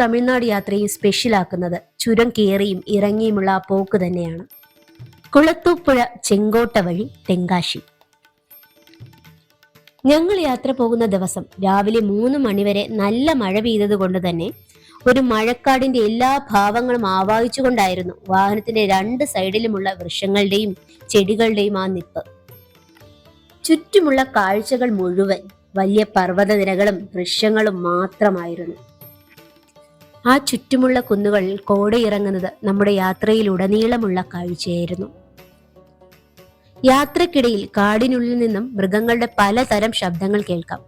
തമിഴ്നാട് യാത്രയും സ്പെഷ്യലാക്കുന്നത് ചുരം കയറിയും ഇറങ്ങിയുമുള്ള ആ പോക്ക് തന്നെയാണ്. കുളത്തൂപ്പുഴ ചെങ്കോട്ട വഴി തെങ്കാശി. ഞങ്ങൾ യാത്ര പോകുന്ന ദിവസം രാവിലെ മൂന്ന് മണിവരെ നല്ല മഴ പെയ്തത് കൊണ്ട് തന്നെ ഒരു മഴക്കാടിന്റെ എല്ലാ ഭാവങ്ങളും ആവാഹിച്ചുകൊണ്ടായിരുന്നു വാഹനത്തിന്റെ രണ്ട് സൈഡിലുമുള്ള വൃക്ഷങ്ങളുടെയും ചെടികളുടെയും ആ നിപ്പ്. ചുറ്റുമുള്ള കാഴ്ചകൾ മുഴുവൻ വലിയ പർവതനിരകളും വൃക്ഷങ്ങളും മാത്രമായിരുന്നു. ആ ചുറ്റുമുള്ള കുന്നുകൾ കോടയിറങ്ങുന്നത് നമ്മുടെ യാത്രയിലുടനീളമുള്ള കാഴ്ചയായിരുന്നു. യാത്രക്കിടയിൽ കാടിനുള്ളിൽ നിന്നും മൃഗങ്ങളുടെ പലതരം ശബ്ദങ്ങൾ കേൾക്കാം.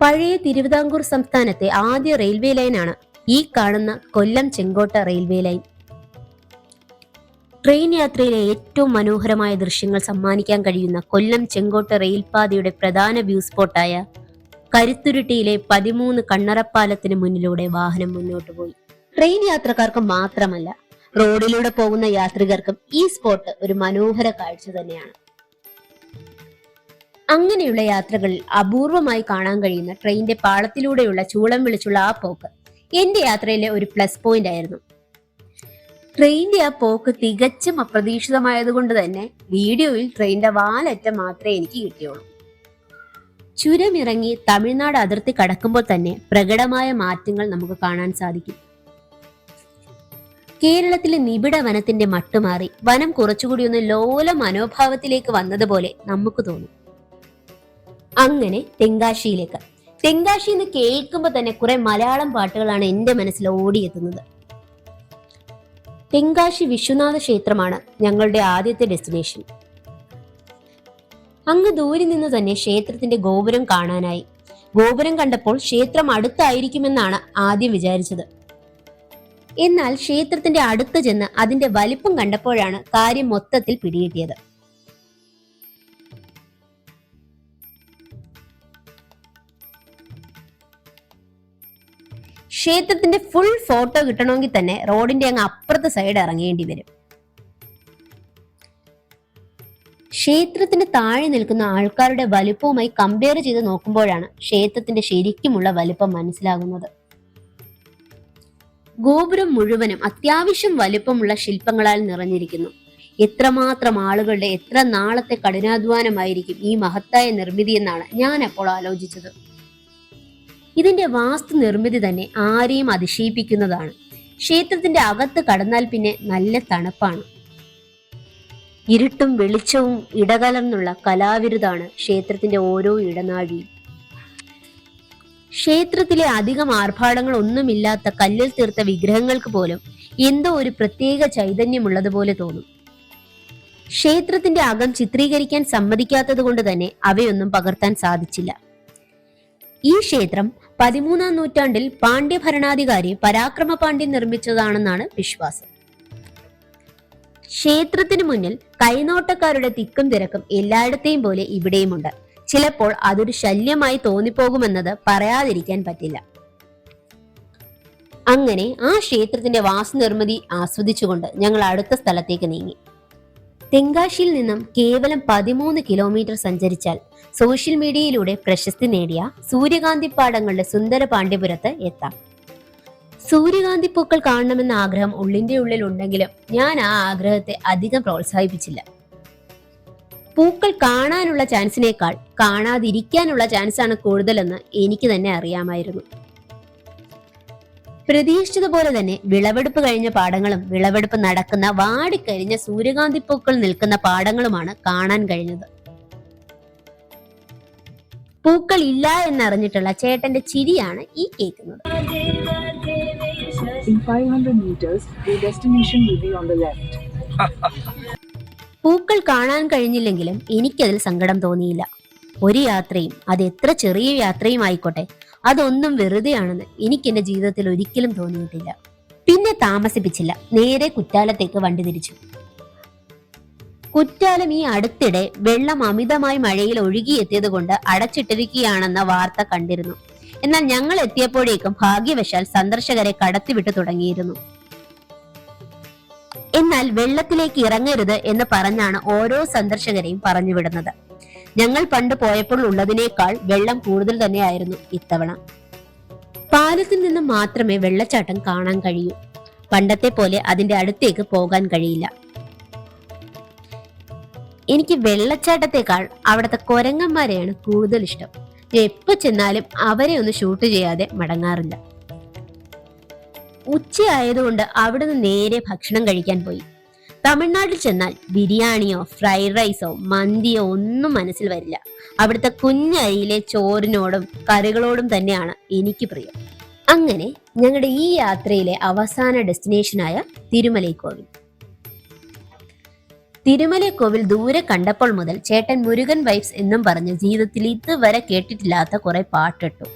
പഴയ തിരുവിതാംകൂർ സംസ്ഥാനത്തെ ആദ്യ റെയിൽവേ ലൈനാണ് ഈ കാണുന്ന Kollam Chenkotta railway line. Train യാത്രയിലെ ഏറ്റവും മനോഹരമായ ദൃശ്യങ്ങൾ സമ്മാനിക്കാൻ കഴിയുന്ന കൊല്ലം ചെങ്കോട്ട റെയിൽപാതയുടെ പ്രധാന വ്യൂ സ്പോട്ടായ കരുത്തുരുട്ടിയിലെ പതിമൂന്ന് കണ്ണറപ്പാലത്തിന് മുന്നിലൂടെ വാഹനം മുന്നോട്ട് പോയി. ട്രെയിൻ യാത്രക്കാർക്ക് മാത്രമല്ല റോഡിലൂടെ പോകുന്ന യാത്രികർക്കും ഈ സ്പോട്ട് ഒരു മനോഹര കാഴ്ച തന്നെയാണ്. അങ്ങനെയുള്ള യാത്രകളിൽ അപൂർവമായി കാണാൻ കഴിയുന്ന ട്രെയിനിന്റെ പാളത്തിലൂടെയുള്ള ചൂളം വിളിച്ചുള്ള ആ പോക്ക് എന്റെ യാത്രയിലെ ഒരു പ്ലസ് പോയിന്റ് ആയിരുന്നു. ട്രെയിനിന്റെ ആ പോക്ക് തികച്ചും അപ്രതീക്ഷിതമായതുകൊണ്ട് തന്നെ വീഡിയോയിൽ ട്രെയിനിന്റെ വാലറ്റം മാത്രമേ എനിക്ക് കിട്ടിയുള്ളൂ. ചുരമിറങ്ങി തമിഴ്നാട് അതിർത്തി കടക്കുമ്പോൾ തന്നെ പ്രകടമായ മാറ്റങ്ങൾ നമുക്ക് കാണാൻ സാധിക്കും. കേരളത്തിലെ നിബിഡ വനത്തിന്റെ മട്ടുമാറി വനം കുറച്ചുകൂടി ഒന്ന് ലോല മനോഭാവത്തിലേക്ക് വന്നതുപോലെ നമുക്ക് തോന്നും. അങ്ങനെ തെങ്കാശിയിലേക്ക്. തെങ്കാശി എന്ന് കേൾക്കുമ്പോൾ തന്നെ കുറെ മലയാളം പാട്ടുകളാണ് എന്റെ മനസ്സിൽ ഓടിയെത്തുന്നത്. തെങ്കാശി വിശ്വനാഥ ക്ഷേത്രമാണ് ഞങ്ങളുടെ ആദ്യത്തെ ഡെസ്റ്റിനേഷൻ അങ്ങ് ദൂരെ നിന്ന് തന്നെ ക്ഷേത്രത്തിന്റെ ഗോപുരം കാണാനായി. ഗോപുരം കണ്ടപ്പോൾ ക്ഷേത്രം അടുത്തായിരിക്കുമെന്നാണ് ആദ്യം വിചാരിച്ചത്. എന്നാൽ ക്ഷേത്രത്തിന്റെ അടുത്ത് ചെന്ന് അതിന്റെ വലിപ്പം കണ്ടപ്പോഴാണ് കാര്യം മൊത്തത്തിൽ പിടികിട്ടിയത്. ക്ഷേത്രത്തിന്റെ ഫുൾ ഫോട്ടോ കിട്ടണമെങ്കിൽ തന്നെ റോഡിന്റെ അങ്ങ് അപ്പുറത്തെ സൈഡ് ഇറങ്ങേണ്ടി വരും. ക്ഷേത്രത്തിന് താഴെ നിൽക്കുന്ന ആൾക്കാരുടെ വലുപ്പവുമായി കമ്പയർ ചെയ്ത് നോക്കുമ്പോഴാണ് ക്ഷേത്രത്തിന്റെ ശരിക്കുമുള്ള വലുപ്പം മനസ്സിലാകുന്നത്. ഗോപുരം മുഴുവനും അത്യാവശ്യം വലുപ്പമുള്ള ശില്പങ്ങളാൽ നിറഞ്ഞിരിക്കുന്നു. എത്രമാത്രം ആളുകളുടെ എത്ര നാളത്തെ കഠിനാധ്വാനമായിരിക്കും ഈ മഹത്തായ നിർമ്മിതി എന്നാണ് ഞാൻ അപ്പോൾ ആലോചിച്ചത്. ഇതിന്റെ വാസ്തു നിർമ്മിതി തന്നെ ആരെയും അതിശയിപ്പിക്കുന്നതാണ്. ക്ഷേത്രത്തിന്റെ അകത്ത് കടന്നാൽ പിന്നെ നല്ല തണുപ്പാണ്. ഇരുട്ടും വെളിച്ചവും ഇടകലർന്നുള്ള കലാവിരുതാണ് ക്ഷേത്രത്തിന്റെ ഓരോ ഇടനാഴി ക്ഷേത്രത്തിലെ അധികം ആർഭാടങ്ങൾ ഒന്നുമില്ലാത്ത കല്ലിൽ തീർത്ത വിഗ്രഹങ്ങൾക്ക് പോലും എന്തോ ഒരു പ്രത്യേക ചൈതന്യമുള്ളതുപോലെ തോന്നും. ക്ഷേത്രത്തിന്റെ അകം ചിത്രീകരിക്കാൻ സമ്മതിക്കാത്തത് കൊണ്ട് തന്നെ അവയൊന്നും പകർത്താൻ സാധിച്ചില്ല. ഈ ക്ഷേത്രം പതിമൂന്നാം നൂറ്റാണ്ടിൽ പാണ്ഡ്യ ഭരണാധികാരി പരാക്രമ പാണ്ഡ്യൻ നിർമ്മിച്ചതാണെന്നാണ് വിശ്വാസം. ക്ഷേത്രത്തിന് മുന്നിൽ കൈനോട്ടക്കാരുടെ തിക്കും തിരക്കും എല്ലായിടത്തെയും പോലെ ഇവിടെയുമുണ്ട്. ചിലപ്പോൾ അതൊരു ശല്യമായി തോന്നിപ്പോകുമെന്നത് പറയാതിരിക്കാൻ പറ്റില്ല. അങ്ങനെ ആ ക്ഷേത്രത്തിന്റെ വാസ്തുനിർമ്മിതി ആസ്വദിച്ചുകൊണ്ട് ഞങ്ങൾ അടുത്ത സ്ഥലത്തേക്ക് നീങ്ങി. തെങ്കാശിയിൽ നിന്നും കേവലം പതിമൂന്ന് കിലോമീറ്റർ സഞ്ചരിച്ചാൽ സോഷ്യൽ മീഡിയയിലൂടെ പ്രശസ്തി നേടിയ സൂര്യകാന്തി പാടങ്ങളുടെ സുന്ദര പാണ്ഡ്യപുരത്ത് എത്താം. സൂര്യകാന്തി പൂക്കൾ കാണണമെന്ന ആഗ്രഹം ഉള്ളിന്റെ ഉള്ളിൽ ഉണ്ടെങ്കിലും ഞാൻ ആ ആഗ്രഹത്തെ അധികം പ്രോത്സാഹിപ്പിച്ചില്ല. പൂക്കൾ കാണാനുള്ള ചാൻസിനേക്കാൾ കാണാതിരിക്കാനുള്ള ചാൻസാണ് കൂടുതലെന്ന് എനിക്ക് തന്നെ അറിയാമായിരുന്നു. പ്രതീക്ഷിച്ചതുപോലെ തന്നെ വിളവെടുപ്പ് കഴിഞ്ഞ പാടങ്ങളും വിളവെടുപ്പ് നടക്കുന്ന വാടിക്കരിഞ്ഞ സൂര്യകാന്തി പൂക്കൾ നിൽക്കുന്ന പാടങ്ങളുമാണ് കാണാൻ കഴിഞ്ഞത്. പൂക്കൾ ഇല്ല എന്നറിഞ്ഞിട്ടുള്ള ചേട്ടന്റെ ചിരിയാണ് ഈ കേൾക്കുന്നത്. In 500 meters, your destination will be on the left. പൂക്കൾ കാണാൻ കഴിഞ്ഞില്ലെങ്കിലും എനിക്കതിൽ സങ്കടം തോന്നിയില്ല. ഒരു യാത്രയും അത് എത്ര ചെറിയ യാത്രയും ആയിക്കോട്ടെ അതൊന്നും വെറുതെയാണെന്ന് എനിക്ക് എന്റെ ജീവിതത്തിൽ ഒരിക്കലും തോന്നിയിട്ടില്ല. പിന്നെ താമസിപ്പിച്ചില്ല നേരെ കുറ്റാലത്തേക്ക് വണ്ടി തിരിച്ചു. കുറ്റാലം ഈ അടുത്തിടെ വെള്ളം അമിതമായി മഴയിൽ ഒഴുകിയെത്തിയത് കൊണ്ട് അടച്ചിട്ടിരിക്കുകയാണെന്ന വാർത്ത കണ്ടിരുന്നു. എന്നാൽ ഞങ്ങൾ എത്തിയപ്പോഴേക്കും ഭാഗ്യവശാൽ സന്ദർശകരെ കടത്തിവിട്ടു തുടങ്ങിയിരുന്നു. എന്നാൽ വെള്ളത്തിലേക്ക് ഇറങ്ങരുത് എന്ന് പറഞ്ഞാണ് ഓരോ സന്ദർശകരെയും പറഞ്ഞുവിടുന്നത് ഞങ്ങൾ പണ്ട് പോയപ്പോൾ ഉള്ളതിനേക്കാൾ വെള്ളം കൂടുതൽ തന്നെയായിരുന്നു ഇത്തവണ. പാലത്തിൽ നിന്ന് മാത്രമേ വെള്ളച്ചാട്ടം കാണാൻ കഴിയൂ. പണ്ടത്തെ പോലെ അതിന്റെ അടുത്തേക്ക് പോകാൻ കഴിയില്ല. എനിക്ക് വെള്ളച്ചാട്ടത്തെക്കാൾ അവിടുത്തെ കൊരങ്ങന്മാരെയാണ് കൂടുതൽ ഇഷ്ടം. എപ്പോ ചെന്നാലും അവരെ ഒന്ന് ഷൂട്ട് ചെയ്യാതെ മടങ്ങാറില്ല. ഉച്ചയായതുകൊണ്ട് അവിടുന്ന് നേരെ ഭക്ഷണം കഴിക്കാൻ പോയി. തമിഴ്നാട്ടിൽ ചെന്നാൽ ബിരിയാണിയോ ഫ്രൈഡ് റൈസോ മന്തിയോ ഒന്നും മനസ്സിൽ വരില്ല. അവിടുത്തെ കുഞ്ഞരിയിലെ ചോറിനോടും കറികളോടും തന്നെയാണ് എനിക്ക് പ്രിയം. അങ്ങനെ ഞങ്ങളുടെ ഈ യാത്രയിലെ അവസാന ഡെസ്റ്റിനേഷനായ തിരുമലൈക്കോവിൽ തിരുമലൈക്കോവിൽ ദൂരെ കണ്ടപ്പോൾ മുതൽ ചേട്ടൻ മുരുകൻ വൈബ്സ് എന്നും പറഞ്ഞ് ജീവിതത്തിൽ ഇതുവരെ കേട്ടിട്ടില്ലാത്ത കുറെ പാട്ടിട്ടു.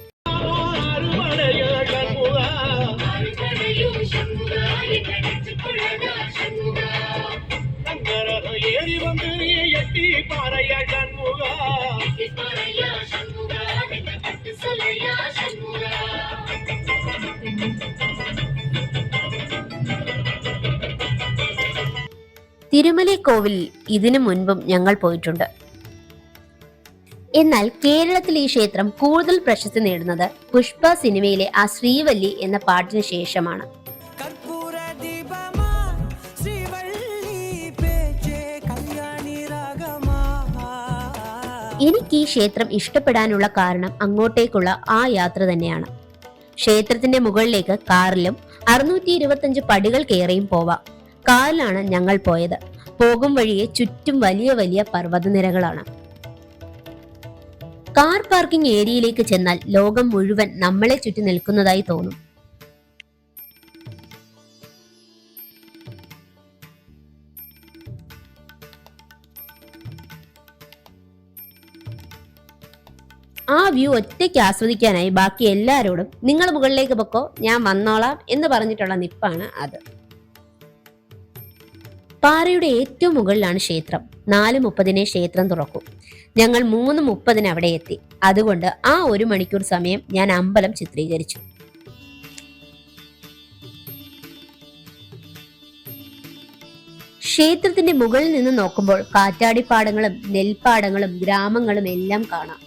തിരുമലൈ കോവിൽ ഇതിനു മുൻപും ഞങ്ങൾ പോയിട്ടുണ്ട്. എന്നാൽ കേരളത്തിൽ ഈ ക്ഷേത്രം കൂടുതൽ പ്രശസ്തി നേടുന്നത് പുഷ്പ സിനിമയിലെ ആ ശ്രീവല്ലി എന്ന പാട്ടിന് ശേഷമാണ്. എനിക്ക് ഈ ക്ഷേത്രം ഇഷ്ടപ്പെടാനുള്ള കാരണം അങ്ങോട്ടേക്കുള്ള ആ യാത്ര തന്നെയാണ്. ക്ഷേത്രത്തിന്റെ മുകളിലേക്ക് കാറിലും അറുന്നൂറ്റി ഇരുപത്തഞ്ച് പടികൾ കയറിയും പോവാം. കാറിലാണ് ഞങ്ങൾ പോയത്. പോകും വഴിയെ ചുറ്റും വലിയ വലിയ പർവതനിരകളാണ്. കാർ പാർക്കിംഗ് ഏരിയയിലേക്ക് ചെന്നാൽ ലോകം മുഴുവൻ നമ്മളെ ചുറ്റി നിൽക്കുന്നതായി തോന്നും. ആ വ്യൂ ഒറ്റയ്ക്ക് ആസ്വദിക്കാനായി ബാക്കി എല്ലാവരോടും നിങ്ങൾ മുകളിലേക്ക് പൊക്കോ ഞാൻ വന്നോളാം എന്ന് പറഞ്ഞിട്ടുള്ള നിപ്പാണ് അത്. പാറയുടെ ഏറ്റവും മുകളിലാണ് ക്ഷേത്രം. നാല് മുപ്പതിനെ ക്ഷേത്രം തുറക്കും. ഞങ്ങൾ മൂന്ന് മുപ്പതിന് അവിടെ എത്തി. അതുകൊണ്ട് ആ ഒരു മണിക്കൂർ സമയം ഞാൻ അമ്പലം ചിത്രീകരിച്ചു. ക്ഷേത്രത്തിന്റെ മുകളിൽ നിന്ന് നോക്കുമ്പോൾ കാറ്റാടിപ്പാടങ്ങളും നെൽപ്പാടങ്ങളും ഗ്രാമങ്ങളും എല്ലാം കാണാം.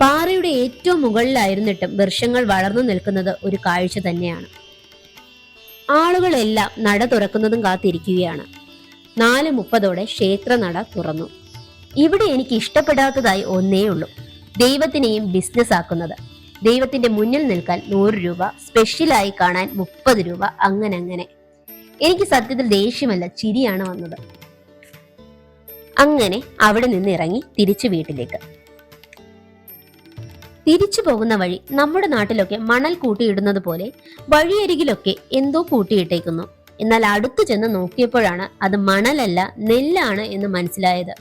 പാറയുടെ ഏറ്റവും മുകളിലായിരുന്നിട്ടും വൃക്ഷങ്ങൾ വളർന്നു നിൽക്കുന്നത് ഒരു കാഴ്ച തന്നെയാണ്. ആളുകളെല്ലാം നട തുറക്കുന്നതും കാത്തിരിക്കുകയാണ്. നാല് മുപ്പതോടെ ക്ഷേത്ര നട തുറന്നു. ഇവിടെ എനിക്ക് ഇഷ്ടപ്പെടാത്തതായി ഒന്നേ ഉള്ളൂ. ദൈവത്തിനെയും ബിസിനസ് ആക്കുന്നത്. ദൈവത്തിന്റെ മുന്നിൽ നിൽക്കാൻ നൂറ് രൂപ സ്പെഷ്യലായി കാണാൻ മുപ്പത് രൂപ അങ്ങനെ അങ്ങനെ എനിക്ക് സത്യത്തിൽ ദേഷ്യമല്ല ചിരിയാണ് വന്നത്. അങ്ങനെ അവിടെ നിന്ന് ഇറങ്ങി തിരിച്ചു വീട്ടിലേക്ക്. തിരിച്ചു പോകുന്ന വഴി നമ്മുടെ നാട്ടിലൊക്കെ മണൽ കൂട്ടിയിടുന്നത് പോലെ വഴിയരികിലൊക്കെ എന്തോ കൂട്ടിയിട്ടേക്കുന്നു. എന്നാൽ അടുത്തു ചെന്ന് നോക്കിയപ്പോഴാണ് അത് മണലല്ല നെല്ലാണ് എന്ന് മനസ്സിലായത്.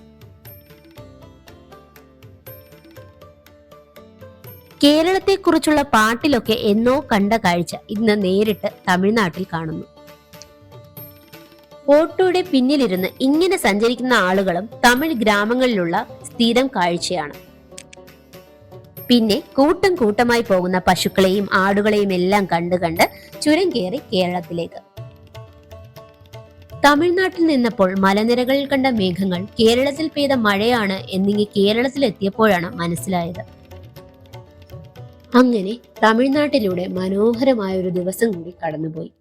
കേരളത്തെക്കുറിച്ചുള്ള പാട്ടിലൊക്കെ എന്നോ കണ്ട കാഴ്ച ഇന്ന് നേരിട്ട് തമിഴ്നാട്ടിൽ കാണുന്നു. ഓട്ടോയുടെ പിന്നിലിരുന്ന് ഇങ്ങനെ സഞ്ചരിക്കുന്ന ആളുകളും തമിഴ് ഗ്രാമങ്ങളിലുള്ള സ്ഥിരം കാഴ്ചയാണ്. പിന്നെ കൂട്ടം കൂട്ടമായി പോകുന്ന പശുക്കളെയും ആടുകളെയും എല്ലാം കണ്ടു കണ്ട് ചുരം കയറി കേരളത്തിലേക്ക്. തമിഴ്നാട്ടിൽ നിന്നപ്പോൾ മലനിരകളിൽ കണ്ട മേഘങ്ങൾ കേരളത്തിൽ പെയ്ത മഴയാണ് എന്നിങ്ങി കേരളത്തിലെത്തിയപ്പോഴാണ് മനസ്സിലായത്. അങ്ങനെ തമിഴ്നാട്ടിലൂടെ മനോഹരമായ ഒരു ദിവസം കൂടി കടന്നുപോയി.